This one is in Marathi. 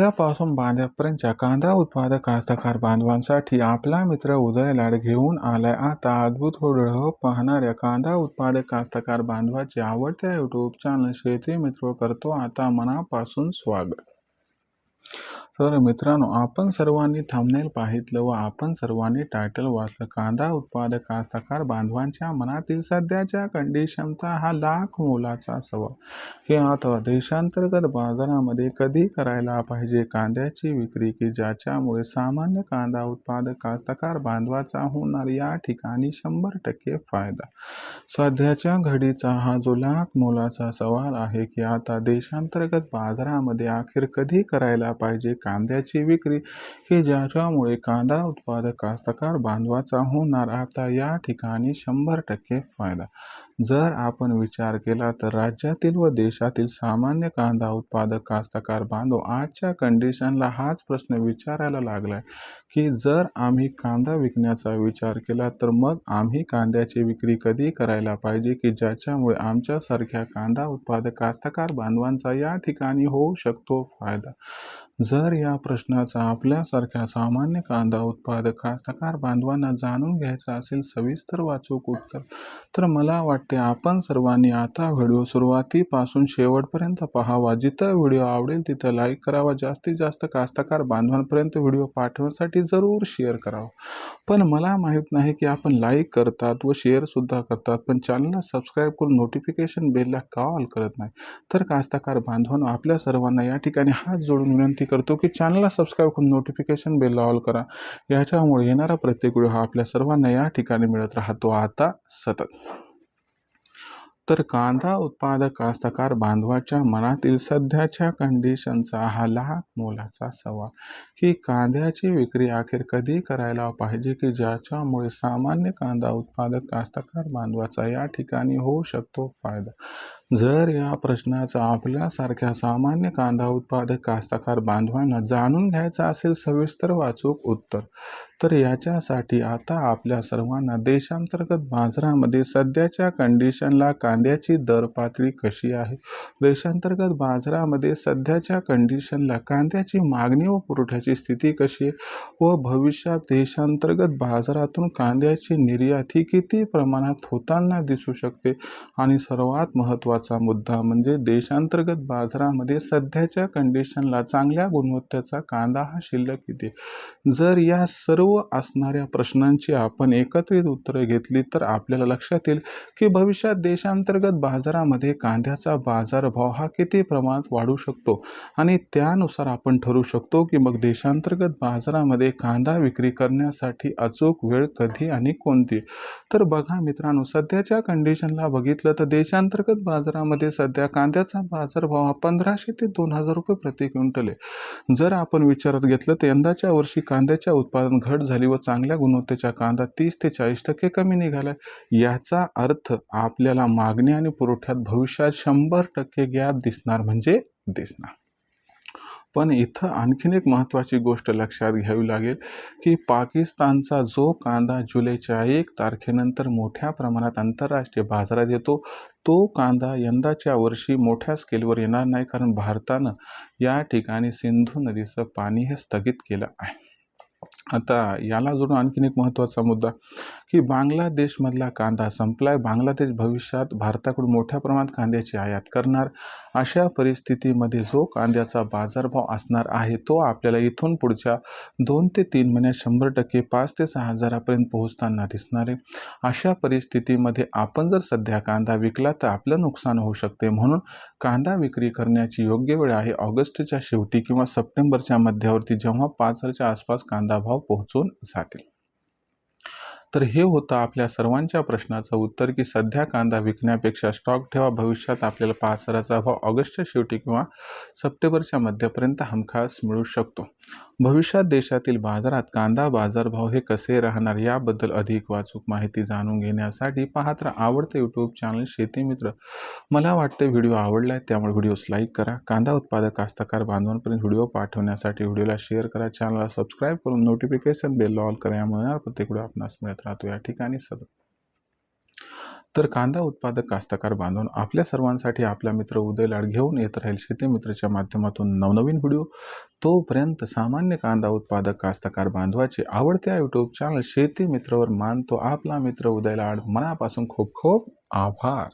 कांद्यापासून बांध्यापर्यंतच्या कांदा उत्पादक कास्तकार बांधवांसाठी आपला मित्र उदय लाड घेऊन आलाय आता. अद्भुत होडळ पाहणाऱ्या कांदा उत्पादक कास्तकार बांधवाचे आवडत्या यूट्यूब चॅनल शेती मित्र करतो. आता मनापासून स्वागत. तर मित्रांनो आपण सर्वांनी थांबनेल पाहितलं व आपण सर्वांनी टायटल वाचलं. कांदा उत्पादक कास्तकार बांधवांच्या मनातील सध्याच्या कंडिशनचा हा लाख मोलाचा सवाल. हे आता देशांतर्गत बाजारामध्ये कधी करायला पाहिजे? कांद्याची विक्री की ज्याच्यामुळे सामान्य कांदा उत्पादक कास्तकार बांधवाचा होणार या ठिकाणी शंभर टक्के फायदा? सध्याच्या घडीचा हा जो लाख मोलाचा सवाल आहे की आता देशांतर्गत बाजारामध्ये अखेर कधी करायला पाहिजे? कांद्याची विक्री. की ज्याच्यामुळे कांदा उत्पादक कास्तकार बांधवाचा होणार आता या ठिकाणी शंभर टक्के फायदा. जर आपण विचार केला तर राज्यातील व देशातील सामान्य कांदा उत्पादक कास्तकार बांधव आजच्या कंडिशनला हाच प्रश्न विचारायला लागलाय की जर आम्ही कांदा विकण्याचा विचार केला तर मग आम्ही कांद्याची विक्री कधी करायला पाहिजे की ज्याच्यामुळे आमच्यासारख्या कांदा उत्पादक कास्तकार बांधवांचा या ठिकाणी होऊ शकतो फायदा? जर या प्रश्नाचा आपल्यासारख्या सामान्य कांदा उत्पादक कास्तकार बांधवांना जाणून घ्यायचा असेल सविस्तर वाचूक उत्तर तर मला वाटते आपण सर्वांनी आता व्हिडिओ सुरुवातीपासून शेवटपर्यंत पाहावा. जिथं व्हिडिओ आवडेल तिथं लाईक करावा. जास्तीत जास्त कास्तकार बांधवांपर्यंत व्हिडिओ पाठवण्यासाठी जरूर शेअर करावा. पण मला माहीत नाही की आपण लाईक करतात व शेअरसुद्धा करतात पण चॅनलला सबस्क्राईब करून नोटिफिकेशन बेलला कॉल करत नाही. तर कास्तकार बांधवांना आपल्या सर्वांना या ठिकाणी हात जोडून विनंती करतो की चॅनलला सबस्क्राईब करून नोटिफिकेशन बेलला ऑल करा. याच्यामुळे येणारा प्रत्येक व्हिडिओ हा आपल्या सर्वांना या ठिकाणी मिळत राहतो. आता सतत. तर कांदा उत्पादक कास्तकार बांधवाच्या मनातील सध्याच्या कंडिशनचा हा लहान मोलाचा सवाल. की कांद्याची विक्री अखेर कधी करायला पाहिजे की ज्याच्यामुळे सामान्य कांदा उत्पादक कास्तकार बांधवाचा या ठिकाणी होऊ शकतो फायदा? जर या प्रश्नाचा आपल्यासारख्या सामान्य कांदा उत्पादक कास्तकार बांधवांना जाणून घ्यायचा असेल सविस्तर वाचूक उत्तर तर याच्यासाठी आता आपल्या सर्वांना देशांतर्गत बाजारामध्ये सध्याच्या कंडिशनला कांद्याची दर पातळी कशी आहे? देशांतर्गत बाजारामध्ये सध्याच्या कंडिशनला कांद्याची मागणी व पुरवठ्याची स्थिती कशी? आहे व भविष्यात देशांतर्गत बाजारातून कांद्याची निर्यात ही किती प्रमाणात होताना दिसू शकते? आणि सर्वात महत्त्वाचा मुद्दा म्हणजे देशांतर्गत बाजारामध्ये सध्याच्या कंडिशनला चांगल्या गुणवत्तेचा कांदा हा शिल्लक किती जर या सर्व असणाऱ्या प्रश्नांची आपण एकत्रित उत्तरे घेतली तर आपल्याला लक्षात येईल की भविष्यात देशांतर्गत बाजारामध्ये कांद्याचा बाजारभाव हा किती प्रमाणात वाढू शकतो? आणि त्यानुसार आपण ठरवू शकतो की मग देश देशांतर्गत बाजारामध्ये कांदा विक्री करण्यासाठी अचूक वेळ कधी आणि कोणती? तर बघा मित्रांनो सध्याच्या कंडिशनला बघितलं तर देशांतर्गत बाजारामध्ये सध्या कांद्याचा बाजारभाव हा पंधराशे ते दोन हजार रुपये प्रति क्विंटल आहे. जर आपण विचारात घेतलं तर यंदाच्या वर्षी कांद्याच्या उत्पादन घट झाली व चांगल्या गुणवत्तेचा कांदा तीस ते चाळीस टक्के कमी निघाला याचा अर्थ आपल्याला मागणी आणि पुरवठ्यात भविष्यात शंभर टक्के गॅप दिसणार म्हणजे दिसणार. पण इथं आणखीन एक महत्त्वाची गोष्ट लक्षात घ्यावी लागेल की पाकिस्तानचा जो कांदा जुलैच्या एक तारखेनंतर मोठ्या प्रमाणात आंतरराष्ट्रीय बाजारात येतो तो कांदा यंदाच्या वर्षी मोठ्या स्केलवर येणार नाही कारण भारतानं या ठिकाणी सिंधू नदीचं पाणी हे स्थगित केलं आहे. आता याला जोडून आणखीन एक महत्त्वाचा मुद्दा. की बांगलादेशमधला कांदा संपलाय. बांगलादेश भविष्यात भारताकडून मोठ्या प्रमाणात कांद्याची आयात करणार. अशा परिस्थितीमध्ये जो कांद्याचा बाजारभाव असणार आहे तो आपल्याला इथून पुढच्या दोन ते तीन महिन्यात शंभर टक्के पाच ते सहा हजारापर्यंत पोहोचताना दिसणार आहे. अशा परिस्थितीमध्ये आपण जर सध्या कांदा विकला तर आपलं नुकसान होऊ शकते. म्हणून कांदा विक्री करण्याची योग्य वेळ आहे. ऑगस्टच्या शेवटी किंवा सप्टेंबरच्या मध्यावरती जेव्हा पाच हजारच्या आसपास कांदा भाव पोहोचून जातील. तर हे होतं आपल्या सर्वांच्या प्रश्नाचं उत्तर की सध्या कांदा विकण्यापेक्षा स्टॉक ठेवा भविष्यात आपल्याला पाच हजाराचा भाव ऑगस्टच्या शेवटी किंवा सप्टेंबरच्या मध्यापर्यंत हमखास मिळू शकतो. भविष्यात देशातील बाजारात कांदा बाजारभाव हे कसे राहणार याबद्दल अधिक वाचूक माहिती जाणून घेण्यासाठी पाहत राहा आवडते यूट्यूब चॅनल शेती मित्र. मला वाटते व्हिडिओ आवडला आहे त्यामुळे व्हिडिओस लाईक करा. कांदा उत्पादक कास्तकार बांधवांपर्यंत व्हिडिओ पाठवण्यासाठी व्हिडिओला शेअर करा. चॅनलला सबस्क्राईब करून नोटिफिकेशन बेल ऑल करा. यामुळे प्रत्येक व्हिडिओ आपणास मिळत राहतो. या ठिकाणी सतत तर कांदा उत्पादक कास्तकार बांधून आपल्या सर्वांसाठी आपला मित्र उदय लाड घेऊन येत राहील शेती मित्रच्या माध्यमातून नवनवीन व्हिडिओ. तोपर्यंत सामान्य कांदा उत्पादक कास्तकार बांधवाचे आवडत्या यूट्यूब चॅनल शेती मित्रवर मानतो आपला मित्र उदय लाड. मनापासून खूप खूप आभार.